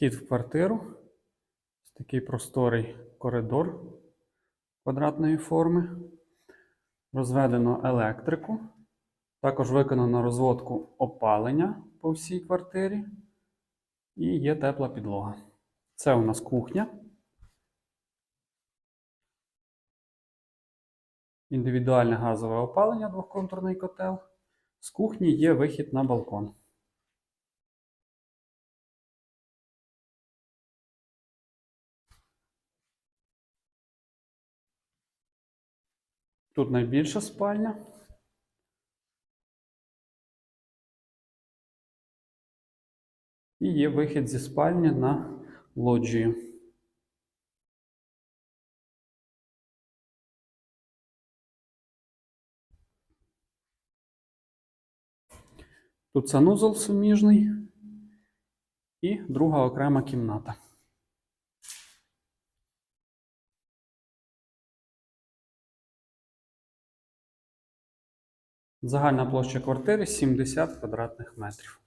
Вхід в квартиру. Ось такий просторий коридор квадратної форми. Розведено електрику. Також виконано розводку опалення по всій квартирі. І є тепла підлога. Це у нас кухня. Індивідуальне газове опалення, двохконтурний котел. З кухні є вихід на балкон. Тут найбільша спальня. І є вихід зі спальні на лоджію. Тут санузел суміжний і друга окрема кімната. Загальна площа квартири 70 квадратних метрів.